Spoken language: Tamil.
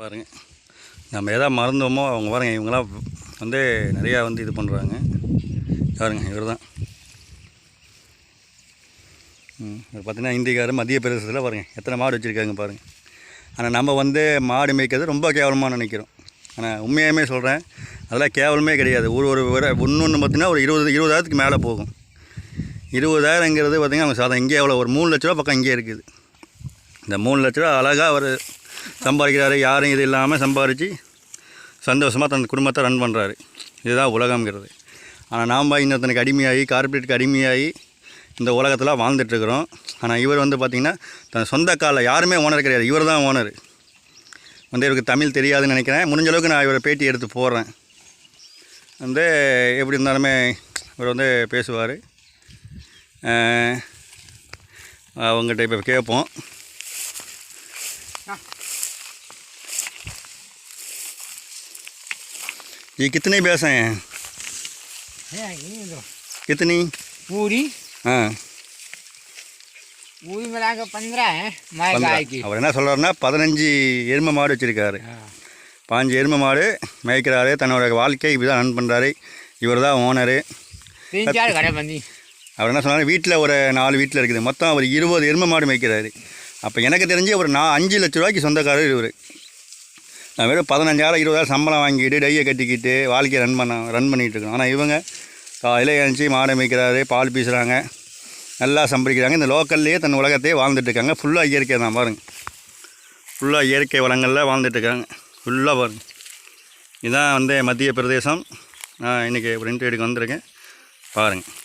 பாருங்க. நம்ம எதாவது மறந்தோமோ அவங்க பாருங்க இவங்களாம் வந்து நிறையா வந்து இது பண்ணுறாங்க பாருங்க இவர் தான் பார்த்தீங்கன்னா இந்திக்காரு மத்திய பிரதேசத்தில் பாருங்கள் எத்தனை மாடு வச்சுருக்காங்க பாருங்கள் ஆனால் நம்ம வந்து மாடு மேய்க்கிறது ரொம்ப கேவலமாக நினைக்கிறோம். ஆனால் உண்மையாகவே சொல்கிறேன் அதெல்லாம் கேவலமே கிடையாது. ஒரு ஒரு ஒன்று ஒன்று பார்த்திங்கன்னா ஒரு இருபது இருபதாயிரத்துக்கு மேலே போகும். இருபதாயிரங்கிறது பார்த்திங்கன்னா அவங்க சாதம் இங்கே எவ்வளோ ஒரு மூணு லட்ச ரூபா பக்கம் இங்கே இருக்குது. இந்த மூணு லட்ச ரூபா அழகாக ஒரு சம்பாதிக்கிறாரு யாரும் இது இல்லாமல் சம்பாதிச்சு சந்தோஷமாக தன் குடும்பத்தை ரன் பண்ணுறாரு இதுதான் உலகங்கிறது ஆனால் நாம் இன்னொருத்தனுக்கு அடிமையாகி கார்பரேட்டுக்கு அடிமையாகி இந்த உலகத்தில் வாழ்ந்துட்டுருக்குறோம் ஆனால் இவர் வந்து பார்த்திங்கன்னா தன் சொந்த காலில் யாருமே ஓனர் கிடையாது. இவர் தான் ஓனர் வந்து இவருக்கு தமிழ் தெரியாதுன்னு நினைக்கிறேன். முடிஞ்ச அளவுக்கு நான் இவரை பேட்டி எடுத்து போடுறேன். வந்து எப்படி இருந்தாலுமே இவர் வந்து பேசுவார். அவங்ககிட்ட இப்போ கேட்போம் ये कितने भैंस हैं है ये दो कितनी पूरी हाँ पूरी मिला के पंद्रह है माय गाय की அவர் என்ன சொல்கிறாருன்னா பதினஞ்சு எருமை மாடு வச்சுருக்காரு हाँ। பாஞ்சு எருமை மாடு மேய்க்கிறாரு தன்னோட வாழ்க்கை இப்படி தான் ரன் பண்ணுறாரு இவர் தான் ஓனரு तीन चार घरे बंदी அவர் என்ன சொன்னார் வீட்டில் ஒரு நாலு வீட்டில் இருக்குது மொத்தம் அவர் இருபது எருமை மாடு மேய்க்கிறாரு அப்போ எனக்கு தெரிஞ்சு ஒரு நான் அஞ்சு லட்ச ரூபாய்க்கு சொந்தக்காரர் இவர் நான் வெறும் பதினஞ்சாயிரம் இருபதாயிரம் சம்பளம் வாங்கிட்டு டையை கட்டிக்கிட்டு வாழ்க்கையை ரன் பண்ண ரன் பண்ணிகிட்டு இருக்கோம். ஆனால் இவங்க காலையில் எழுந்துச்சி மாடை மேய்க்கிறாரு பால் பீசுகிறாங்க நல்லா சம்பாதிக்கிறாங்க. இந்த லோக்கல்லையே தன் உலகத்தையே வாழ்ந்துட்டுருக்காங்க ஃபுல்லாக இயற்கை தான் பாருங்கள் ஃபுல்லாக இயற்கை வளங்களில் வாழ்ந்துட்டுருக்காங்க ஃபுல்லாக பாருங்கள் இதுதான் வந்து மத்திய பிரதேசம். நான் இன்றைக்கி ஒரு இன்டர்வியூக்கு வந்திருக்கேன். பாருங்கள்